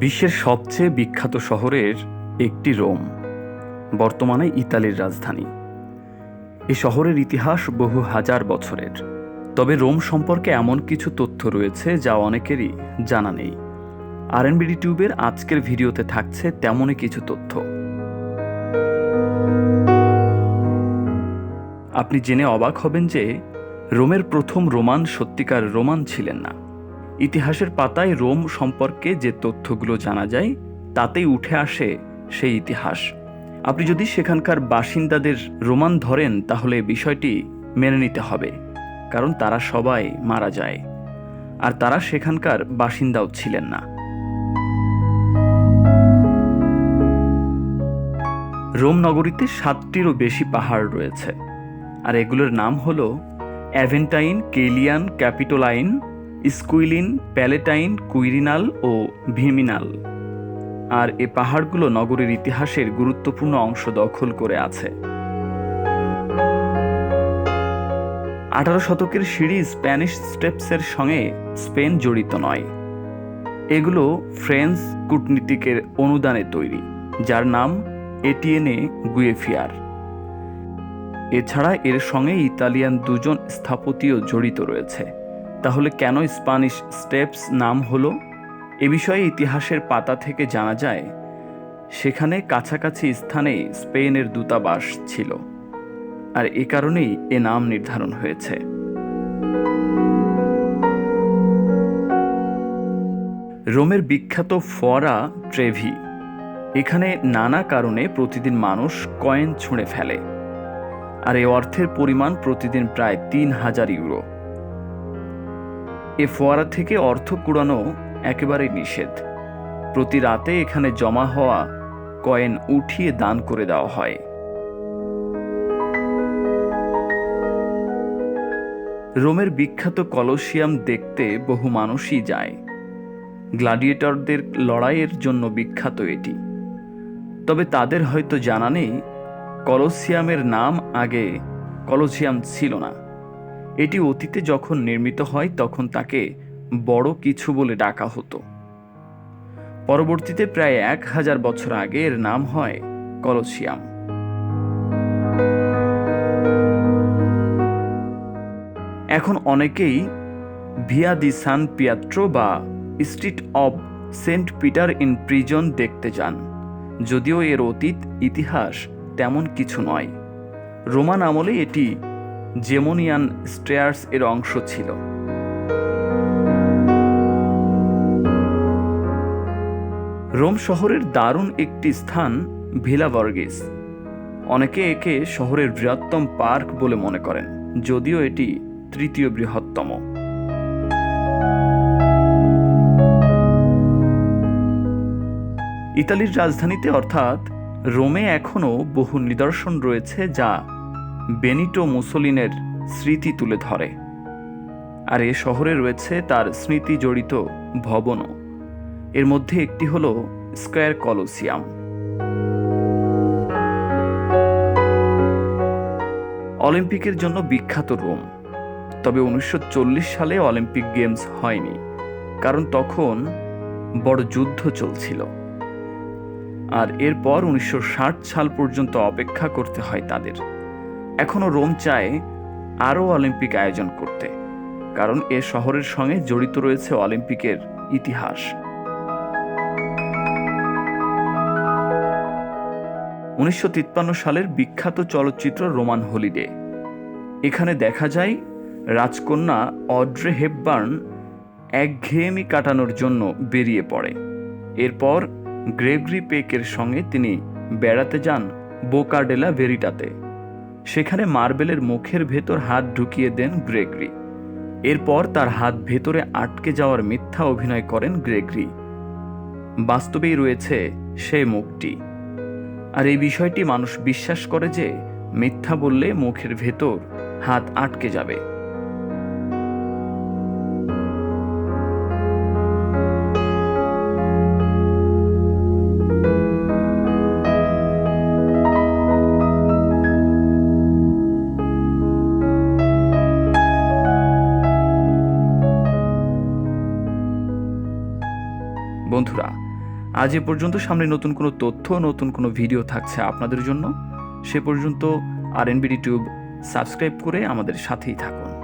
বিশ্বের সবচেয়ে বিখ্যাত শহরের একটি রোম, বর্তমানে ইতালির রাজধানী। এ শহরের ইতিহাস বহু হাজার বছরের। তবে রোম সম্পর্কে এমন কিছু তথ্য রয়েছে যা অনেকেরই জানা নেই। আর এনবিডি টিউবের আজকের ভিডিওতে থাকছে তেমনই কিছু তথ্য। আপনি জেনে অবাক হবেন যে রোমের প্রথম রোমান সত্যিকার রোমান ছিলেন না। ইতিহাসের পাতায় রোম সম্পর্কে যে তথ্যগুলো জানা যায়, তাতেই উঠে আসে সেই ইতিহাস। আপনি যদি সেখানকার বাসিন্দাদের রোমান ধরেন, তাহলে বিষয়টি মেনে নিতে হবে, কারণ তারা সবাই মারা যায়, আর তারা সেখানকার বাসিন্দাও ছিলেন না। রোম নগরীতে সাতটিরও বেশি পাহাড় রয়েছে, আর এগুলোর নাম হলো অ্যাভেন্টাইন কেলিয়ান ক্যাপিটোলাইন স্কুইলিন, প্যালেটাইন, কুইরিনাল ও ভিমিনাল। আর এ পাহাড়গুলো নগরের ইতিহাসের গুরুত্বপূর্ণ অংশ দখল করে আছে। আঠারো শতকের সিঁড়ি স্প্যানিশ স্টেপসের সঙ্গে স্পেন জড়িত নয়। এগুলো ফ্রেঞ্চ কূটনীতিকের অনুদানে তৈরি, যার নাম এটিএনএ গুয়েফিয়ার। এছাড়া এর সঙ্গে ইতালিয়ান দুজন স্থাপত্যীয় জড়িত রয়েছে। তাহলে কেন স্প্যানিশ স্টেপস নাম হলো? এ বিষয়ে ইতিহাসের পাতা থেকে জানা যায়, সেখানে কাছাকাছি স্থানে স্পেনের দূতাবাস ছিল, আর এ কারণেই এ নাম নির্ধারণ হয়েছে। রোমের বিখ্যাত ফরা ট্রেভি, এখানে নানা কারণে প্রতিদিন মানুষ কয়েন ছুঁড়ে ফেলে, আর এ অর্থের পরিমাণ প্রতিদিন প্রায় তিন হাজার ইউরো। এ ফোয়ারা থেকে অর্থ কুড়ানো একেবারেই নিষেধ। প্রতি রাতে এখানে জমা হওয়া কয়েন উঠিয়ে দান করে দেওয়া হয়। রোমের বিখ্যাত কলসিয়াম দেখতে বহু মানুষই যায়। গ্লাডিয়েটরদের লড়াইয়ের জন্য বিখ্যাত এটি। তবে তাদের হয়তো জানা নেই, কলসিয়ামের নাম আগে কলসিয়াম ছিল না। এটি অতীতে যখন নির্মিত হয়, তখন তাকে বড় কিছু বলে ডাকা হতো। পরবর্তীতে প্রায় এক হাজার বছর আগে এর নাম হয় কলসিয়াম। এখন অনেকেই ভিয়া দি সান পিয়াত্রো বা street of Saint Peter in prison দেখতে যান, যদিও এর অতীত, ইতিহাস তেমন কিছু নয়। রোমান আমলে এটি জেমোনিয়ান স্ট্রেয়ার্স এর অংশ ছিল। রোম শহরের দারুণ একটি স্থান ভিলা বর্গিস অনেকে একে শহরের বৃহত্তম পার্ক বলে মনে করেন, যদিও এটি তৃতীয় বৃহত্তম। ইতালির রাজধানীতে অর্থাৎ রোমে এখনও বহু নিদর্শন রয়েছে যা বেনিটো মুসোলিনের স্মৃতি তুলে ধরে। আর এ শহরে রয়েছে তার স্মৃতি জড়িত ভবনও। এর মধ্যে একটি হল স্কয়ার কলোসিয়াম। অলিম্পিকের জন্য বিখ্যাত রোম। তবে উনিশশো চল্লিশ সালে অলিম্পিক গেমস হয়নি, কারণ তখন বড় যুদ্ধ চলছিল। আর এরপর উনিশশো ষাট সাল পর্যন্ত অপেক্ষা করতে হয় তাদের। এখনও রোম চায় আরও অলিম্পিক আয়োজন করতে, কারণ এ শহরের সঙ্গে জড়িত রয়েছে অলিম্পিকের ইতিহাস। উনিশশো তিপ্পান্ন সালের বিখ্যাত চলচ্চিত্র রোমান হলিডে। এখানে দেখা যায় রাজকন্যা অড্রে হেপবার্ন একঘেয়েমি কাটানোর জন্য বেরিয়ে পড়ে। এরপর গ্রেগরি পেকের সঙ্গে তিনি বেড়াতে যান বোকাডেলা ভেরিটাতে। সেখানে মার্বেলের মুখের ভেতর হাত ঢুকিয়ে দেন গ্রেগরি। এরপর তার হাত ভেতরে আটকে যাওয়ার মিথ্যা অভিনয় করেন গ্রেগরি। বাস্তবেই রয়েছে সে মুখটি। আর এই বিষয়টি মানুষ বিশ্বাস করে যে মিথ্যা বললে মুখের ভেতর হাত আটকে যাবে। আজ এ পর্যন্ত সামনে নতুন কোনো তথ্য, নতুন কোনো ভিডিও থাকছে আপনাদের জন্য। সে পর্যন্ত আর এনবিডি টিউব সাবস্ক্রাইব করে আমাদের সাথেই থাকুন।